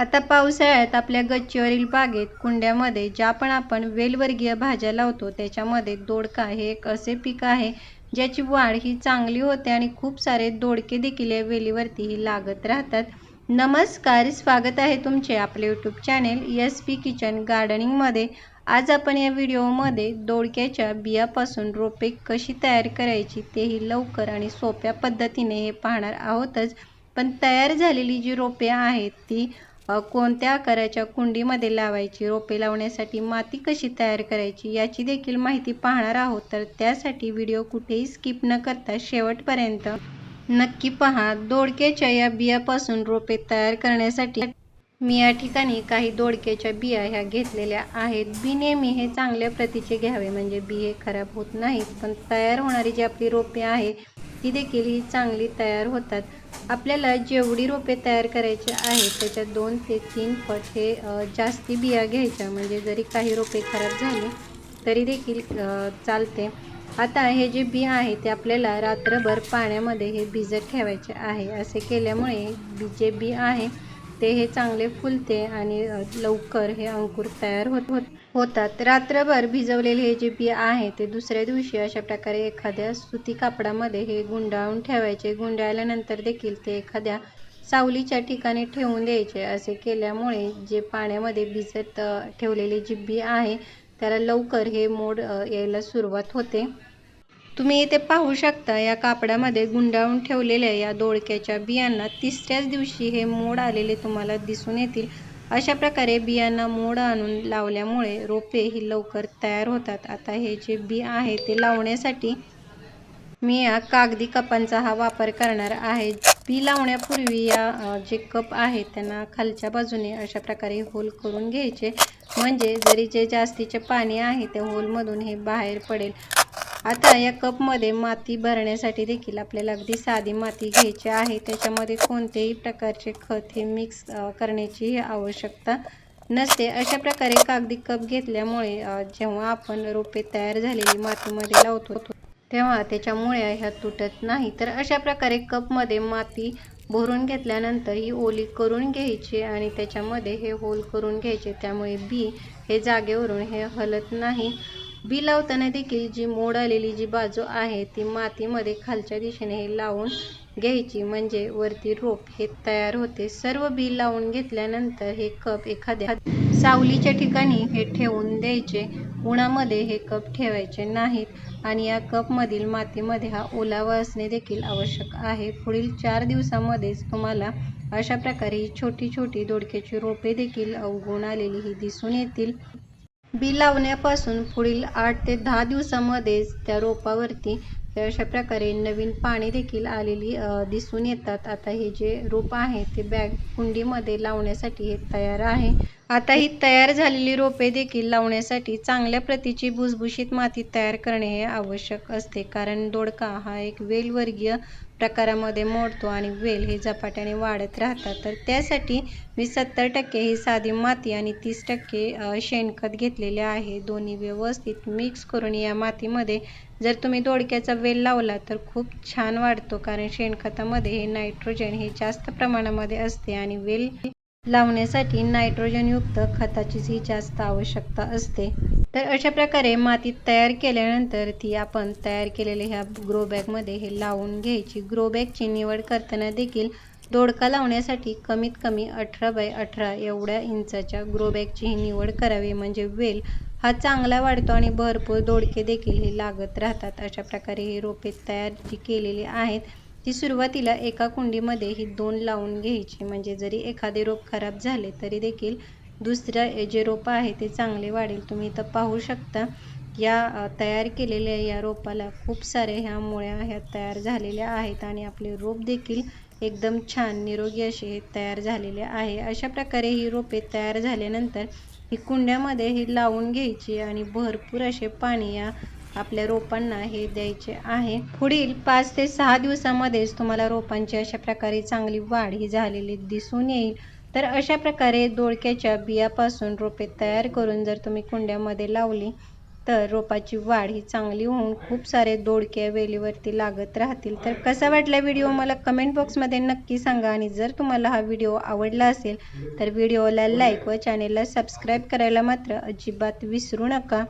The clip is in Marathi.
आता पावसाळ्यात आपल्या गच्चीवरील बागेत कुंड्यामध्ये ज्या पण आपण वेलवर्गीय भाज्या लावतो त्याच्यामध्ये दोडका हे एक असे पीक आहे ज्याची वाढ ही चांगली होते आणि खूप सारे दोडके देखील या वेलीवरतीही लागत राहतात. नमस्कार स्वागत आहे तुमचे आपले YouTube channel S P kitchen गार्डनिंगमध्ये आज आपण या व्हिडिओमध्ये दोडक्याच्या बियापासून रोपे कशी तयार करायची तेही लवकर आणि सोप्या पद्धतीने हे पाहणार आहोतच. पण तयार झालेली जी रोपे आहेत ती कोणत्या आकाराच्या कुंडीमध्ये लावायची रोपे लावण्यासाठी माती कशी तयार करायची याची देखील माहिती पाहणार आहोत. तर त्यासाठी व्हिडिओ कुठेही स्किप न करता शेवटपर्यंत नक्की पहा. दोडक्याच्या या बियापासून रोपे तयार करण्यासाठी मी या ठिकाणी काही दोडक्याच्या बिया ह्या घेतलेल्या आहेत. बी नेहमी हे चांगल्या प्रतीचे घ्यावे म्हणजे बी हे खराब होत नाहीत पण तयार होणारी जी आपली रोपे आहे ती देखील ही चांगली तयार होतात. आपल्याला जेवढी रोपे तयार करायची आहेत त्याच्यात दोन ते तीन पट हे जास्ती बिया घ्यायच्या. म्हणजे जरी काही रोपे खराब झाली तरी देखील चालते. आता हे जे बिया आहे ते आपल्याला रात्रभर पाण्यामध्ये हे भिजत ठेवायचे आहे. असे केल्यामुळे जे बी आहे ते हे चांगले फुलते आणि लवकर हे अंकुर तयार होत होत होतात. रात्रभर भिजवलेले हे जे बी आहे ते दुसऱ्या दिवशी अशा प्रकारे एखाद्या सुती कापडामध्ये हे गुंडाळून ठेवायचे. गुंडाळल्यानंतर देखील ते एखाद्या सावलीच्या ठिकाणी ठेवून द्यायचे. असे केल्यामुळे जे पाण्यामध्ये भिजत ठेवलेले जी बी आहे त्याला लवकर हे मोड यायला सुरुवात होते. तुम्ही इथे पाहू शकता या कापडामध्ये गुंडाळून ठेवलेल्या या दोडक्याच्या बियांना तिसऱ्याच दिवशी हे मोड आलेले तुम्हाला दिसून येतील. अशा प्रकारे बियांना मोड आणून लावल्यामुळे रोपे ही लवकर तयार होतात. आता हे जे बी आहे ते लावण्यासाठी मी या कागदी कपांचा हा वापर करणार आहे. बी लावण्यापूर्वी या जे कप आहेत त्यांना खालच्या बाजूने अशा प्रकारे होल करून घ्यायचे. म्हणजे जरी जे जास्तीचे पाणी आहे त्या होलमधून हे बाहेर पडेल. आता या कपमध्ये माती भरण्यासाठी देखील आपल्याला अगदी साधी माती घ्यायची आहे. त्याच्यामध्ये कोणतेही प्रकारचे खत हे मिक्स करण्याची आवश्यकता नसते. अशा प्रकारे कागदी कप घेतल्यामुळे जेव्हा आपण रोपे तयार झालेली मातीमध्ये लावतो तेव्हा त्याच्या मुळ्या ह्या तुटत नाही. तर अशा प्रकारे कपमध्ये माती भरून घेतल्यानंतर ही ओली करून घ्यायची आणि त्याच्यामध्ये हे होल करून घ्यायचे. त्यामुळे बी हे जागेवरून हे हलत नाही. बी लावताना देखील जी मोड आलेली जी बाजू आहे ती मातीमध्ये खालच्या दिशेने हे लावून घ्यायची. म्हणजे वरती रोप हे तयार होते. सर्व बी लावून घेतल्यानंतर हे कप एखाद्या सावलीच्या ठिकाणी हे ठेवून द्यायचे. उन्हामध्ये हे कप ठेवायचे नाहीत आणि या कपमधील मातीमध्ये हा ओलावा असणे देखील आवश्यक आहे. पुढील चार दिवसामध्येच तुम्हाला अशा प्रकारे ही छोटी छोटी दोडक्याची रोपे देखील अवगुण आलेली ही दिसून येतील. बी लावण्यापासून पुढील आठ ते दहा दिवसामध्येच त्या रोपावरती अशा प्रकारे नवीन पाणी देखील आलेली दिसून येतात. आता हे जे रोप आहे ते बॅग कुंडीमध्ये लावण्यासाठी हे तयार आहे. आता ही तयार झालेली रोपे देखील लावण्यासाठी चांगल्या प्रतीची भुसभुशीत माती तयार करणे हे आवश्यक असते. कारण दोडका हा एक वेलवर्गीय प्रकारामध्ये मोडतो आणि वेल हे झपाट्याने वाढत राहतात. तर त्यासाठी मी सत्तर टक्के ही साधी माती आणि तीस टक्के शेणखत घेतलेले आहे. दोन्ही व्यवस्थित मिक्स करून या मातीमध्ये जर तुम्ही दोडक्याचा वेल लावला तर खूप छान वाढतो. कारण शेणखतामध्ये हे नायट्रोजन हे जास्त प्रमाणामध्ये असते आणि वेल लावण्यासाठी नायट्रोजनयुक्त खताचीही जास्त आवश्यकता असते. तर अशा प्रकारे माती तयार केल्यानंतर ती आपण तयार केलेल्या ह्या ग्रो बॅगमध्ये हे लावून घ्यायची. ग्रो बॅगची निवड करताना देखील दोडका लावण्यासाठी कमीत कमी अठरा बाय अठरा एवढ्या इंचाच्या ग्रो बॅगची ही निवड करावी. म्हणजे वेल हा चांगला वाढतो आणि भरपूर दोडके देखील हे लागत राहतात. अशा प्रकारे हे रोपे तयार जी केलेली आहेत ती सुरुवातीला एका कुंडीमध्ये ही दोन लावून घ्यायची. म्हणजे जरी एखादे रोप खराब झाले तरी देखील दुसरं जे रोपं आहे ते चांगले वाढेल. तुम्ही इथं पाहू शकता या तयार केलेल्या या रोपाला खूप सारे ह्या मुळ्या ह्या तयार झालेल्या आहेत आणि आपले रोप देखील एकदम छान निरोगी असे तयार झालेले आहे. अशा प्रकारे ही रोपे तयार झाल्यानंतर ही कुंड्यामध्ये ही लावून घ्यायची आणि भरपूर असे पाणी या आपल्या रोपांना हे द्यायचे आहे. पुढील पाच ते सहा दिवसामध्येच तुम्हाला रोपांची अशा प्रकारे चांगली वाढ ही झालेली दिसून येईल. तर अशा प्रकारे दोडक्याच्या बियापासून रोपे तयार करून जर तुम्ही कुंड्यामध्ये लावली तर रोपाची वाढ ही चांगली होऊन खूप सारे दोडके वेलीवरती लागत राहतील. तर कसा वाटला व्हिडिओ मला कमेंट बॉक्समध्ये नक्की सांगा आणि जर तुम्हाला हा व्हिडिओ आवडला असेल तर व्हिडिओला लाईक व चॅनेलला सबस्क्राईब करायला मात्र अजिबात विसरू नका.